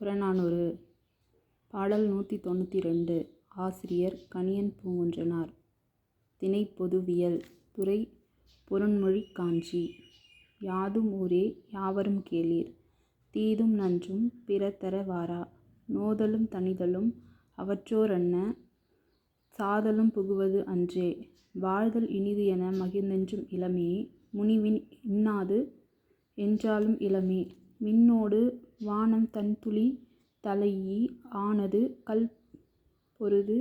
புறநானூறு. பாடல் நூற்றி தொண்ணூற்றி ரெண்டு ஆசிரியர் கணியன் பூங்குன்றனார். திணை பொதுவியல் துறை பொருண்மொழி காஞ்சி. யாதும் ஊரே யாவரும் கேளீர். தீதும் நன்றும் பிறர்தர வாரா. நோதலும் தணிதலும் அவற்றோரன்ன சாதலும் புகுவது அன்றே. வாழ்தல் இனிது என மகிழ்ந்தென்றும் இளமே. முனிவின் இன்னாது என்றாலும் இளமே. விண்ணோடு வானம் தண்துளி தலைஇ ஆனது கல் பொருது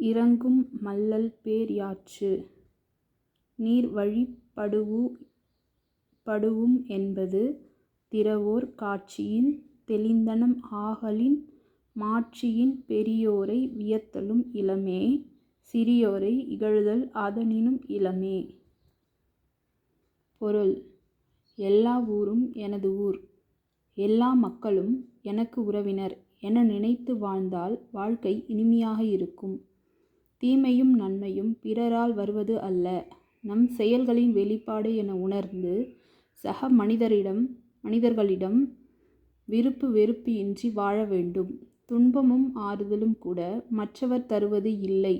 இறங்கும் மல்லல் பேர் யாற்று நீர் வழி படூஉ படூஉம் என்பது திறவோர் காட்சியின் தெளிந்தனம் ஆகலின் மாட்சியின் பெரியோரை வியத்தலும் இலமே சிறியோரை இகழுதல் அதனினும் இலமே. பொருள் எல்லா ஊரும் எனது ஊர் எல்லா மக்களும் எனக்கு உறவினர் என நினைத்து வாழ்ந்தால் வாழ்க்கை இனிமையாக இருக்கும். தீமையும் நன்மையும் பிறரால் வருவது அல்ல நம் செயல்களின் வெளிப்பாடு என உணர்ந்து சக மனிதரிடம் மனிதர்களிடம் விருப்பு வெறுப்பு இன்றி வாழ வேண்டும். துன்பமும் ஆறுதலும் கூட மற்றவர் தருவது இல்லை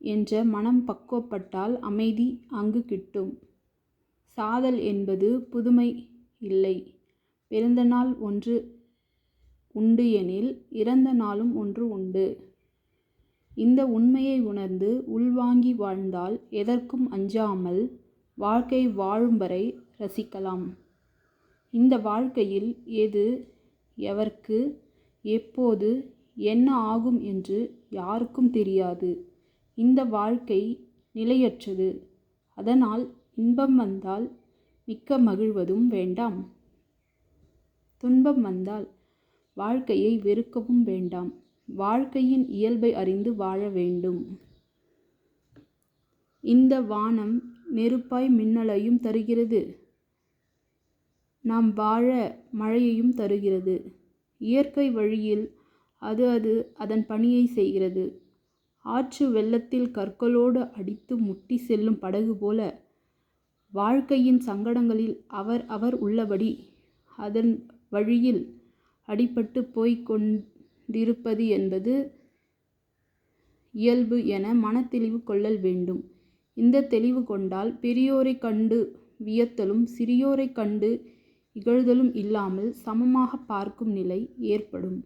என்ற மனம் பக்குவப்பட்டால் அமைதி அங்கு கிட்டும். சாதல் என்பது புதுமை இல்லை பிறந்த நாள் ஒன்று உண்டு எனில் இறந்த நாளும் ஒன்று உண்டு. இந்த உண்மையை உணர்ந்து உள்வாங்கி வாழ்ந்தால் எதற்கும் அஞ்சாமல் வாழ்க்கை வாழும் வரை ரசிக்கலாம். இந்த வாழ்க்கையில் எது எவர்க்கு எப்போது என்ன ஆகும் என்று யாருக்கும் தெரியாது. இந்த வாழ்க்கை நிலையற்றது. அதனால் இன்பம் வந்தால் மிக்க மகிழ்வதும் வேண்டாம். துன்பம் வந்தால் வாழ்க்கையை வெறுக்கவும் வேண்டாம். வாழ்க்கையின் இயல்பை அறிந்து வாழ வேண்டும். இந்த வானம் நெருப்பாய் மின்னலையும் தருகிறது. நாம் வாழ மழையையும் தருகிறது. இயற்கை வழியில் அது அது அதன் பணியை செய்கிறது. ஆற்று வெள்ளத்தில் கற்களோடு அடித்து முட்டி செல்லும் படகு போல வாழ்க்கையின் சங்கடங்களில் அவர் அவர் உள்ளபடி அதன் வழியில் அடிபட்டு போய்க் கொண்டிருப்பது என்பது இயல்பு என மனத்தெளிவு கொள்ளல் வேண்டும். இந்த தெளிவு கொண்டால் பெரியோரைக் கண்டு வியத்தலும் சிறியோரைக் கண்டு இகழ்தலும் இல்லாமல் சமமாகப் பார்க்கும் நிலை ஏற்படும்.